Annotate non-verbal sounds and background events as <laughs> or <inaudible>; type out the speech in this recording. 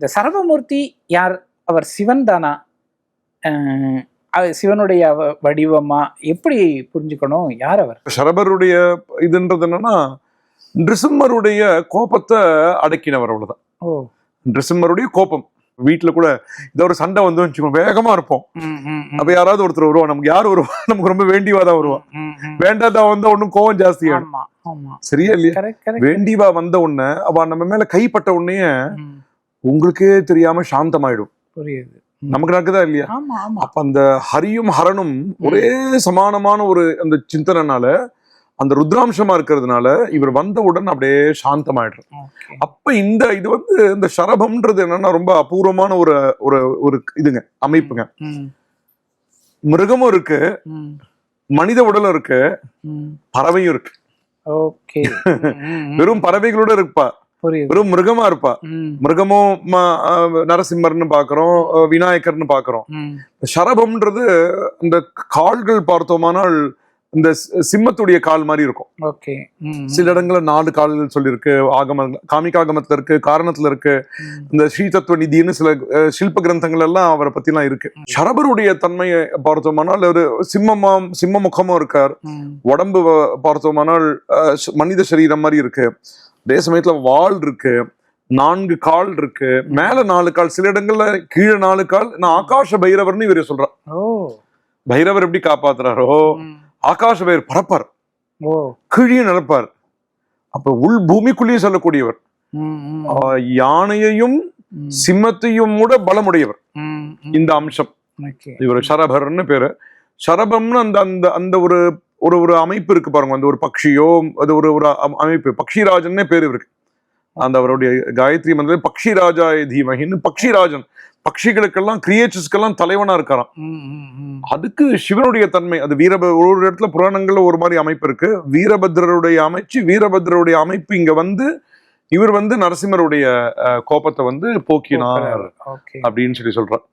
இந்த சரவமூர்த்தி யார்? அவர் சிவன் தானா சிவனுடைய வடிவமா? எப்படி புரிஞ்சுக்கணும்? யார் அவர்? சரபருடைய இதுன்றது என்னன்னா நிருசிம்மருடைய கோபத்தை அடக்கினவர் அவ்வளவுதான். ஓ. நிருசிம்மருடைய கோபம். வீட்டுல கூட ஏதோ ஒரு சண்டை வந்து வச்சுக்கோங்க வேகமா இருப்போம். அப்ப யாராவது ஒருத்தர் வருவா நமக்கு யார் வருவா? <laughs> நமக்கு ரொம்ப வேண்டியவா தான் வருவா. வேண்டாதா வந்தா ஒன்னும் கோவம் ஜாஸ்தி ஆயிடும் ஆமா ஆமா. சரியா இல்லையா? வேண்டிவா வந்த உடனே அவ நம்ம மேல கைப்பட்ட உடனே உங்களுக்கே தெரியாம சாந்தமாயிடும். புரியுது. நமக்கு நடக்குதா இல்லையா? அப்ப அந்த ஹரியும் ஹரனும் ஒரே சமானமான ஒரு அந்த சிந்தனைனால அந்த ருத்ராம்சமா இருக்கிறதுனால இவர் வந்தவுடன் அப்படியே சாந்தமாயிடுறார். ஓகே. அப்ப இந்த இது வந்து இந்த சரபம்ன்றது என்னன்னா ரொம்ப அபூர்வமான ஒரு ஒரு ஒரு இதுங்க அமைப்புங்க. மிருகமும் இருக்கு. மனித உடலும் இருக்கு. பறவையும் இருக்கு. வெறும் பறவைகளோட இருப்பா. வெறும் மிருகமா இருப்பா. மிருகமும் நரசிம்மர்னு பாக்குறோம் விநாயகர்னு பாக்குறோம். சரபம்ன்றது இந்த கால்கள் பார்த்தோமானால் இந்த சிம்மத்துடைய கால் மாதிரி இருக்கும். ஓகே. சில இடங்கள்ல நாலு கால்கள் சொல்லியிருக்கு. ஆகம காமிகாகமத்துல இருக்கு காரணத்துல இருக்கு. இந்த ஸ்ரீதத்துவ நிதின்னு சில அஹ், சில்ப கிரந்தங்கள் எல்லாம் அவரை பத்திலாம் இருக்கு. சரபருடைய தன்மையை பார்த்தோமானால் ஒரு சிம்மமாம் சிம்ம முகமும் இருக்கார். உடம்பு பார்த்தோமானால் மனித சரீரம் மாதிரி இருக்கு. அதே சமயத்துல வால் இருக்கு நான்கு கால் இருக்கு மேல நாலு கால் சில இடங்கள்ல கீழே நாலு கால் நான் ஆகாஷ பைரவர்னு இவரே சொல்றார். பைரவர் எப்படி காப்பாத்துறாரோ. ஆகாஷ பைரவர் பறப்பார். கீழே நடப்பார் அப்ப உள் பூமிக்குள்ளேயே செல்லக்கூடியவர். யானையையும். சிம்மத்தையும் கூட பலமுடையவர். இந்த அம்சம். இவர் சரபர்னு பேரு. சரபம்னு அந்த அந்த அந்த ஒரு ஒரு ஒரு அமைப்பு இருக்கு பாருங்க. அந்த ஒரு பக்ஷியோ அது ஒரு ஒரு அம்- அமைப்பு. பக்ஷிராஜன்னே பேர் இவருக்கு. அந்த அவருடைய காயத்ரி மந்திரம் பக்ஷிராஜா தீமகின்னு பக்ஷிராஜன். பக்ஷிகளுக்கெல்லாம் கிரியேச்சர்ஸ்க்கெல்லாம் தலைவனா இருக்காராம். அதுக்கு சிவனுடைய தன்மை. அது வீரப ஒரு ஒரு இடத்துல புராணங்கள்ல ஒரு மாதிரி அமைப்பு இருக்கு. வீரபத்ரருடைய அமைச்சு வீரபத்ரருடைய அமைப்பு இங்க வந்து இவர் வந்து நரசிம்மருடைய கோபத்தை வந்து போக்கினார் அப்படின்னு சொல்லி சொல்றார்.